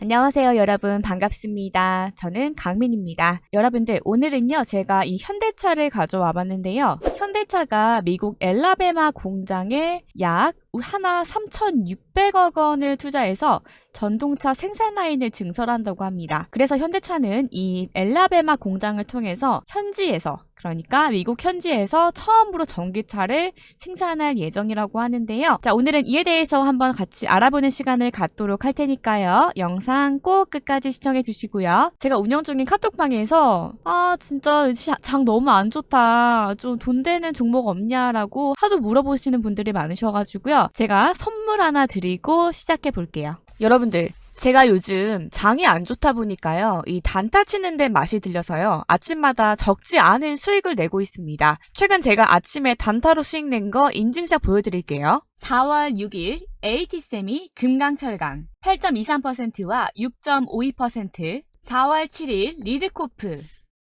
안녕하세요, 여러분. 반갑습니다. 저는 강민입니다. 여러분들, 오늘은요, 제가 이 현대차를 가져와 봤는데요. 현대차가 미국 엘라베마 공장에 약 하나 3,600억 원을 투자해서 전동차 생산 라인을 증설한다고 합니다. 그래서 현대차는 이 엘라베마 공장을 통해서 현지에서 그러니까 미국 현지에서 처음으로 전기차를 생산할 예정이라고 하는데요. 자, 오늘은 이에 대해서 한번 같이 알아보는 시간을 갖도록 할 테니까요. 영상 꼭 끝까지 시청해 주시고요. 제가 운영 중인 카톡방에서 아, 진짜 시- 장 너무 안 좋다. 좀 돈 되는 종목 없냐라고 하도 물어보시는 분들이 많으셔 가지고요. 제가 선물 하나 드리고 시작해 볼게요. 여러분들, 제가 요즘 장이 안 좋다 보니까요. 이 단타 치는데 맛이 들려서요. 아침마다 적지 않은 수익을 내고 있습니다. 최근 제가 아침에 단타로 수익 낸 거 인증샷 보여드릴게요. 4월 6일 AT세미 금강철강 8.23%와 6.52% 4월 7일 리드코프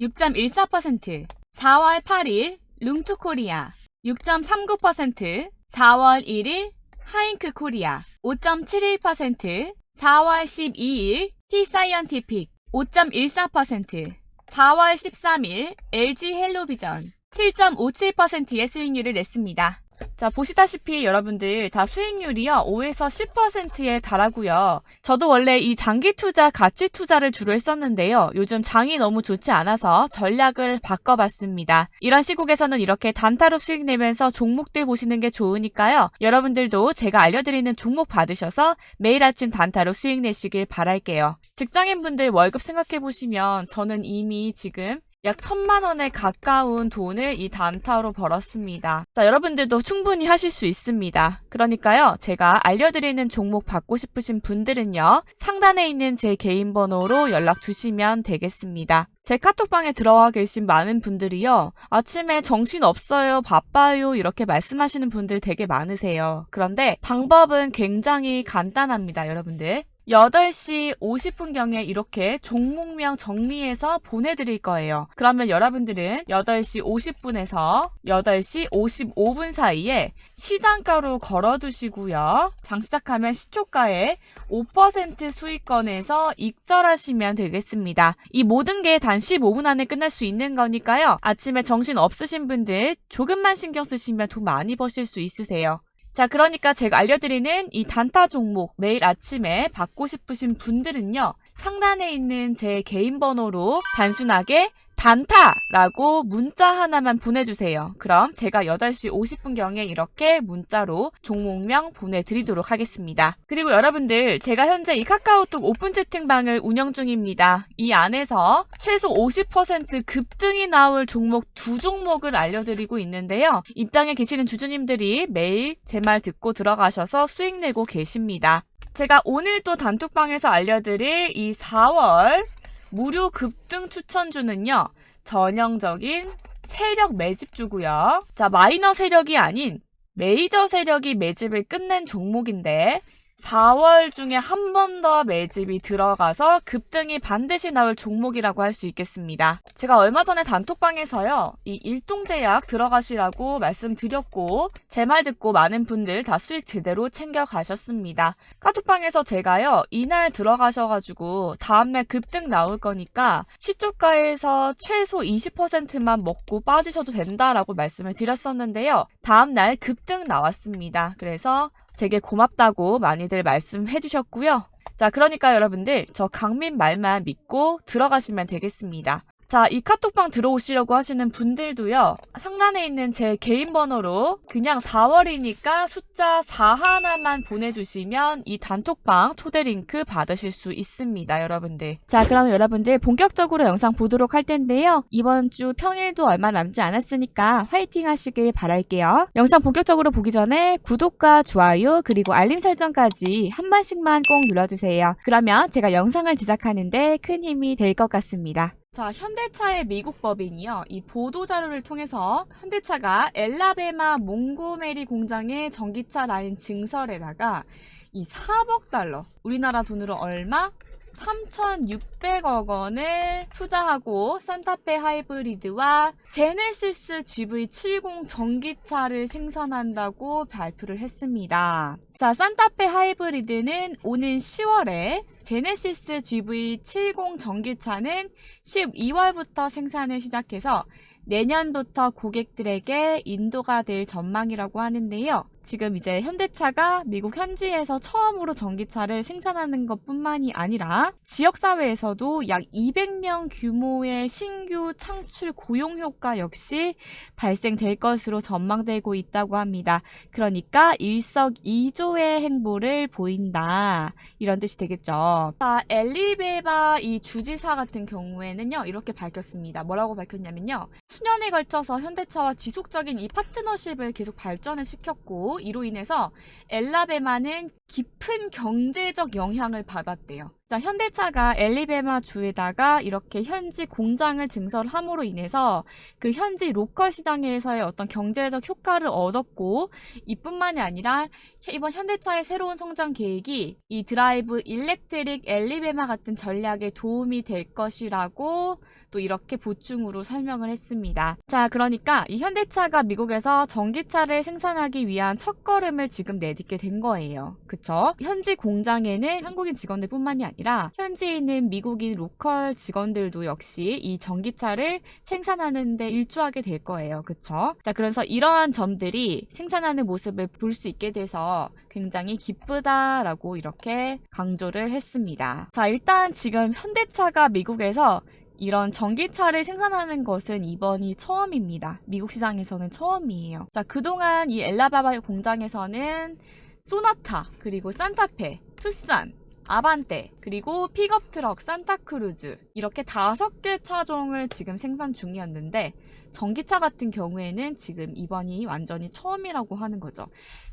6.14% 4월 8일 룽투코리아 6.39% 4월 1일 하잉크 코리아 5.71% 4월 12일 T사이언티픽 5.14% 4월 13일 LG 헬로비전 7.57%의 수익률을 냈습니다. 자, 보시다시피 여러분들 다 수익률이요, 5에서 10%에 달하고요. 저도 원래 이 장기 투자, 가치 투자를 주로 했었는데요. 요즘 장이 너무 좋지 않아서 전략을 바꿔봤습니다. 이런 시국에서는 이렇게 단타로 수익 내면서 종목들 보시는 게 좋으니까요. 여러분들도 제가 알려드리는 종목 받으셔서 매일 아침 단타로 수익 내시길 바랄게요. 직장인분들 월급 생각해보시면 저는 이미 지금 약 천만 원에 가까운 돈을 이 단타로 벌었습니다. 자, 여러분들도 충분히 하실 수 있습니다. 그러니까요, 제가 알려드리는 종목 받고 싶으신 분들은요, 상단에 있는 제 개인 번호로 연락 주시면 되겠습니다. 제 카톡방에 들어와 계신 많은 분들이요, 아침에 정신 없어요, 바빠요, 이렇게 말씀하시는 분들 되게 많으세요. 그런데 방법은 굉장히 간단합니다, 여러분들. 8시 50분경에 이렇게 종목명 정리해서 보내드릴 거예요. 그러면 여러분들은 8시 50분에서 8시 55분 사이에 시장가로 걸어두시고요. 장 시작하면 시초가에 5% 수익권에서 익절하시면 되겠습니다. 이 모든 게 단 15분 안에 끝날 수 있는 거니까요. 아침에 정신 없으신 분들 조금만 신경 쓰시면 돈 많이 버실 수 있으세요. 자, 그러니까 제가 알려드리는 이 단타 종목 매일 아침에 받고 싶으신 분들은요, 상단에 있는 제 개인 번호로 단순하게 단타라고 문자 하나만 보내주세요. 그럼 제가 8시 50분경에 이렇게 문자로 종목명 보내드리도록 하겠습니다. 그리고 여러분들, 제가 현재 이 카카오톡 오픈 채팅방을 운영 중입니다. 이 안에서 최소 50% 급등이 나올 종목 두 종목을 알려드리고 있는데요. 입장에 계시는 주주님들이 매일 제 말 듣고 들어가셔서 수익 내고 계십니다. 제가 오늘 또 단톡방에서 알려드릴 이 4월 무료 급등 추천주는요. 전형적인 세력 매집주고요. 자, 마이너 세력이 아닌 메이저 세력이 매집을 끝낸 종목인데 4월 중에 한 번 더 매집이 들어가서 급등이 반드시 나올 종목이라고 할 수 있겠습니다. 제가 얼마 전에 단톡방에서요, 이 일동제약 들어가시라고 말씀드렸고, 제 말 듣고 많은 분들 다 수익 제대로 챙겨 가셨습니다. 카톡방에서 제가요, 이날 들어가셔가지고, 다음날 급등 나올 거니까, 시초가에서 최소 20%만 먹고 빠지셔도 된다라고 말씀을 드렸었는데요. 다음날 급등 나왔습니다. 그래서 제게 고맙다고 많이들 말씀해 주셨고요. 자, 그러니까 여러분들 저 강민 말만 믿고 들어가시면 되겠습니다. 자, 이 카톡방 들어오시려고 하시는 분들도요, 상단에 있는 제 개인 번호로 그냥 4월이니까 숫자 4 하나만 보내주시면 이 단톡방 초대 링크 받으실 수 있습니다, 여러분들. 자, 그럼 여러분들 본격적으로 영상 보도록 할 텐데요. 이번 주 평일도 얼마 남지 않았으니까 화이팅 하시길 바랄게요. 영상 본격적으로 보기 전에 구독과 좋아요, 그리고 알림 설정까지 한 번씩만 꼭 눌러주세요. 그러면 제가 영상을 제작하는데 큰 힘이 될 것 같습니다. 자, 현대차의 미국 법인이요. 이 보도 자료를 통해서 현대차가 엘라베마 몽고메리 공장의 전기차 라인 증설에다가 이 4억 달러, 우리나라 돈으로 얼마? 3,600억 원을 투자하고 산타페 하이브리드와 제네시스 GV70 전기차를 생산한다고 발표를 했습니다. 자, 산타페 하이브리드는 오는 10월에 제네시스 GV70 전기차는 12월부터 생산을 시작해서 내년부터 고객들에게 인도가 될 전망이라고 하는데요. 지금 이제 현대차가 미국 현지에서 처음으로 전기차를 생산하는 것 뿐만이 아니라 지역사회에서도 약 200명 규모의 신규 창출 고용 효과 역시 발생될 것으로 전망되고 있다고 합니다. 그러니까 일석이조의 행보를 보인다. 이런 뜻이 되겠죠. 자, 엘리베바 이 주지사 같은 경우에는요, 이렇게 밝혔습니다. 뭐라고 밝혔냐면요. 수년에 걸쳐서 현대차와 지속적인 이 파트너십을 계속 발전을 시켰고, 이로 인해서 엘라베마는 깊은 경제적 영향을 받았대요. 자, 현대차가 엘리베마 주에다가 이렇게 현지 공장을 증설함으로 인해서 그 현지 로컬 시장에서의 어떤 경제적 효과를 얻었고, 이뿐만이 아니라 이번 현대차의 새로운 성장 계획이 이 드라이브 일렉트릭 엘리베마 같은 전략에 도움이 될 것이라고 또 이렇게 보충으로 설명을 했습니다. 자, 그러니까 이 현대차가 미국에서 전기차를 생산하기 위한 첫걸음을 지금 내딛게 된 거예요. 그쵸? 현지 공장에는 한국인 직원들뿐만이 아니라 현지에 있는 미국인 로컬 직원들도 역시 이 전기차를 생산하는데 일조하게 될 거예요. 그쵸? 자, 그래서 이러한 점들이 생산하는 모습을 볼 수 있게 돼서 굉장히 기쁘다라고 이렇게 강조를 했습니다. 자, 일단 지금 현대차가 미국에서 이런 전기차를 생산하는 것은 이번이 처음입니다. 미국 시장에서는 처음이에요. 자, 그동안 이 엘라바바 공장에서는 소나타, 그리고 산타페, 투싼, 아반떼, 그리고 픽업 트럭, 산타크루즈 이렇게 다섯 개 차종을 지금 생산 중이었는데 전기차 같은 경우에는 지금 이번이 완전히 처음이라고 하는 거죠.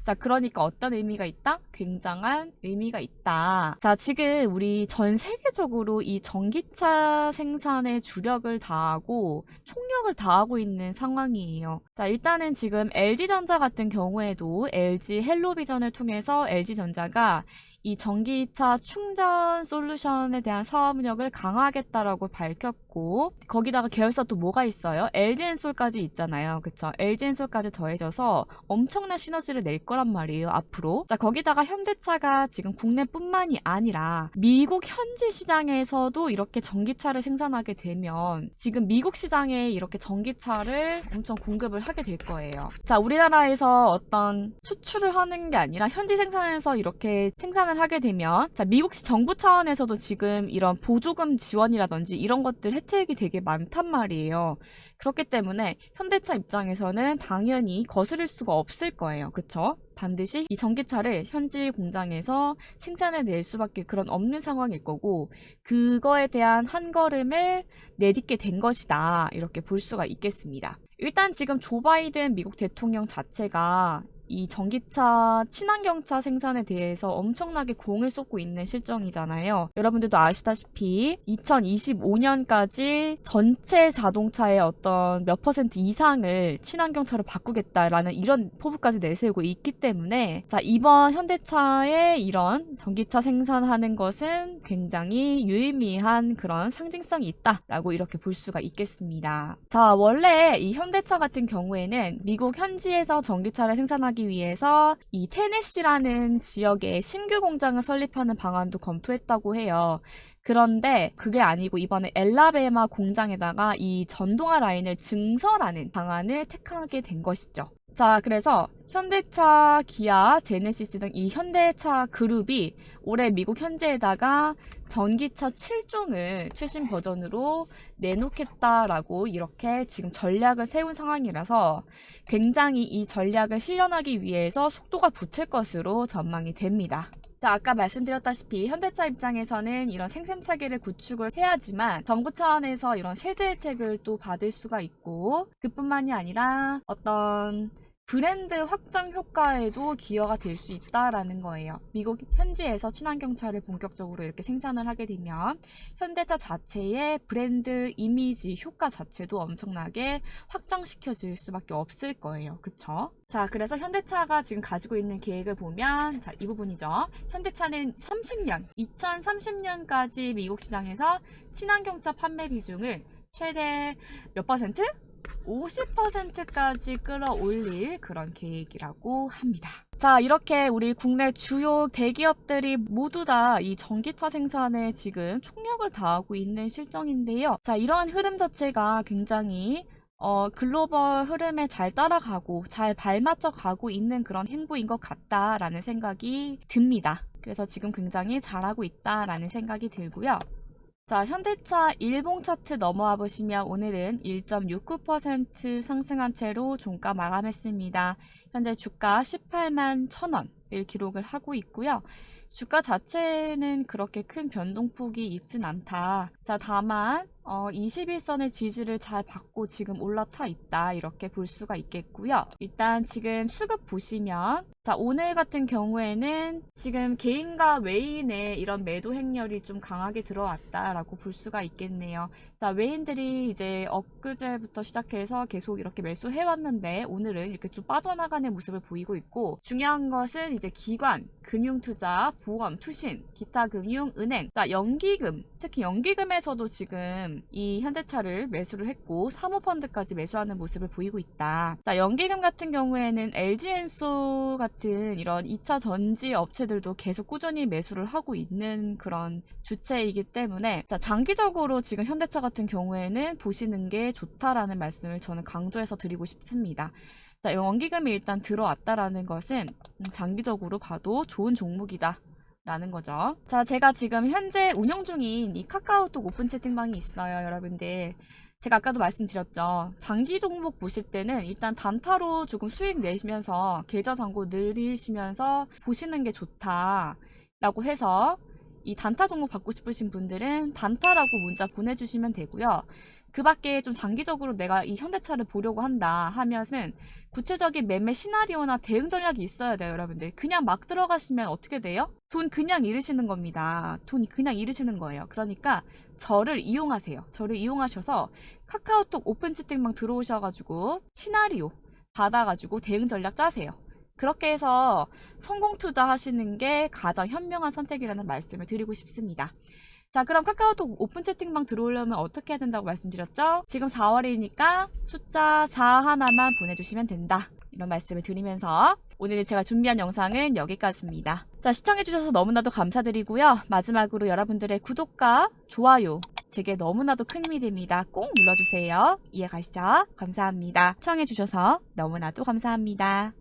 자, 그러니까 어떤 의미가 있다? 굉장한 의미가 있다. 자, 지금 우리 전 세계적으로 이 전기차 생산에 주력을 다하고 총력을 다하고 있는 상황이에요. 자, 일단은 지금 LG전자 같은 경우에도 LG 헬로비전을 통해서 LG전자가 이 전기차 충전 솔루션에 대한 사업력을 강화하겠다라고 밝혔고 거기다가 계열사 또 뭐가 있어요? LG엔솔까지 있잖아요. 그쵸? LG엔솔까지 더해져서 엄청난 시너지를 낼 거란 말이에요. 앞으로. 자 거기다가 현대차가 지금 국내뿐만이 아니라 미국 현지 시장에서도 이렇게 전기차를 생산하게 되면 지금 미국 시장에 이렇게 전기차를 엄청 공급을 하게 될 거예요. 자 우리나라에서 어떤 수출을 하는 게 아니라 현지 생산에서 이렇게 생산을 하게 되면 자 미국 시 정부 차원에서도 지금 이런 보조금 지원이라든지 이런 것들 혜택이 되게 많단 말이에요. 그렇 기 때문에 현대차 입장에서는 당연히 거스를 수가 없을 거예요. 그쵸? 반드시 이 전기차를 현지 공장에서 생산해 낼 수밖에 그런 없는 상황일 거고 그거에 대한 한 걸음을 내딛게 된 것이다. 이렇게 볼 수가 있겠습니다. 일단 지금 조 바이든 미국 대통령 자체가 이 전기차 친환경차 생산에 대해서 엄청나게 공을 쏟고 있는 실정이잖아요. 여러분들도 아시다시피 2025년까지 전체 자동차의 어떤 몇 퍼센트 이상을 친환경차로 바꾸겠다라는 이런 포부까지 내세우고 있기 때문에 자 이번 현대차의 이런 전기차 생산하는 것은 굉장히 유의미한 그런 상징성이 있다라고 이렇게 볼 수가 있겠습니다. 자 원래 이 현대차 같은 경우에는 미국 현지에서 전기차를 생산하기 위해서 이 테네시라는 지역에 신규 공장을 설립하는 방안도 검토했다고 해요. 그런데 그게 아니고 이번에 엘라베마 공장에다가 이 전동화 라인을 증설하는 방안을 택하게 된 것이죠. 자, 그래서 현대차, 기아, 제네시스 등 이 현대차 그룹이 올해 미국 현지에다가 전기차 7종을 최신 버전으로 내놓겠다라고 이렇게 지금 전략을 세운 상황이라서 굉장히 이 전략을 실현하기 위해서 속도가 붙을 것으로 전망이 됩니다. 자, 아까 말씀드렸다시피 현대차 입장에서는 이런 생생차기를 구축을 해야지만 정부 차원에서 이런 세제 혜택을 또 받을 수가 있고 그뿐만이 아니라 어떤 브랜드 확장 효과에도 기여가 될 수 있다라는 거예요. 미국 현지에서 친환경차를 본격적으로 이렇게 생산을 하게 되면 현대차 자체의 브랜드 이미지 효과 자체도 엄청나게 확장시켜질 수밖에 없을 거예요. 그쵸? 자, 그래서 현대차가 지금 가지고 있는 계획을 보면, 자, 이 부분이죠. 현대차는 30년, 2030년까지 미국 시장에서 친환경차 판매 비중을 최대 몇 퍼센트? 50%까지 끌어올릴 그런 계획이라고 합니다. 자, 이렇게 우리 국내 주요 대기업들이 모두 다 이 전기차 생산에 지금 총력을 다하고 있는 실정인데요. 자, 이러한 흐름 자체가 굉장히 어, 글로벌 흐름에 잘 따라가고 잘 발맞춰 가고 있는 그런 행보인 것 같다라는 생각이 듭니다. 그래서 지금 굉장히 잘하고 있다라는 생각이 들고요. 자, 현대차 일봉 차트 넘어와 보시면 오늘은 1.69% 상승한 채로 종가 마감했습니다. 현재 주가 18만 1000원 을 기록을 하고 있고요. 주가 자체는 그렇게 큰 변동폭이 있진 않다. 자, 다만 어, 21선의 지지를 잘 받고 지금 올라타 있다. 이렇게 볼 수가 있겠고요. 일단 지금 수급 보시면 자, 오늘 같은 경우에는 지금 개인과 외인의 이런 매도 행렬이 좀 강하게 들어왔다라고 볼 수가 있겠네요. 자, 외인들이 이제 엊그제부터 시작해서 계속 이렇게 매수해 왔는데 오늘은 이렇게 좀 빠져나가는 모습을 보이고 있고 중요한 것은 이제 기관, 금융투자, 보험, 투신, 기타 금융, 은행, 자, 연기금, 특히 연기금에서도 지금 이 현대차를 매수를 했고 사모펀드까지 매수하는 모습을 보이고 있다. 자, 연기금 같은 경우에는 LG엔소 같은 이런 2차 전지 업체들도 계속 꾸준히 매수를 하고 있는 그런 주체이기 때문에 자, 장기적으로 지금 현대차 같은 경우에는 보시는 게 좋다라는 말씀을 저는 강조해서 드리고 싶습니다. 자, 연기금이 일단 들어왔다라는 것은 장기적으로 봐도 좋은 종목이다. 라는 거죠. 자, 제가 지금 현재 운영 중인 이 카카오톡 오픈 채팅방이 있어요, 여러분들. 제가 아까도 말씀드렸죠. 장기 종목 보실 때는 일단 단타로 조금 수익 내시면서 계좌 잔고 늘리시면서 보시는 게 좋다라고 해서 이 단타 종목 받고 싶으신 분들은 단타라고 문자 보내주시면 되고요. 그 밖에 좀 장기적으로 내가 이 현대차를 보려고 한다 하면은 구체적인 매매 시나리오나 대응 전략이 있어야 돼요, 여러분들. 그냥 막 들어가시면 어떻게 돼요? 돈 그냥 잃으시는 겁니다. 돈 그냥 잃으시는 거예요. 그러니까 저를 이용하세요. 저를 이용하셔서 카카오톡 오픈 채팅방 들어오셔가지고 시나리오 받아가지고 대응 전략 짜세요. 그렇게 해서 성공 투자하시는 게 가장 현명한 선택이라는 말씀을 드리고 싶습니다. 자, 그럼 카카오톡 오픈 채팅방 들어오려면 어떻게 해야 된다고 말씀드렸죠? 지금 4월이니까 숫자 4 하나만 보내주시면 된다. 이런 말씀을 드리면서 오늘 제가 준비한 영상은 여기까지입니다. 자, 시청해주셔서 너무나도 감사드리고요. 마지막으로 여러분들의 구독과 좋아요, 제게 너무나도 큰 힘이 됩니다. 꼭 눌러주세요. 이해 가시죠? 감사합니다. 시청해주셔서 너무나도 감사합니다.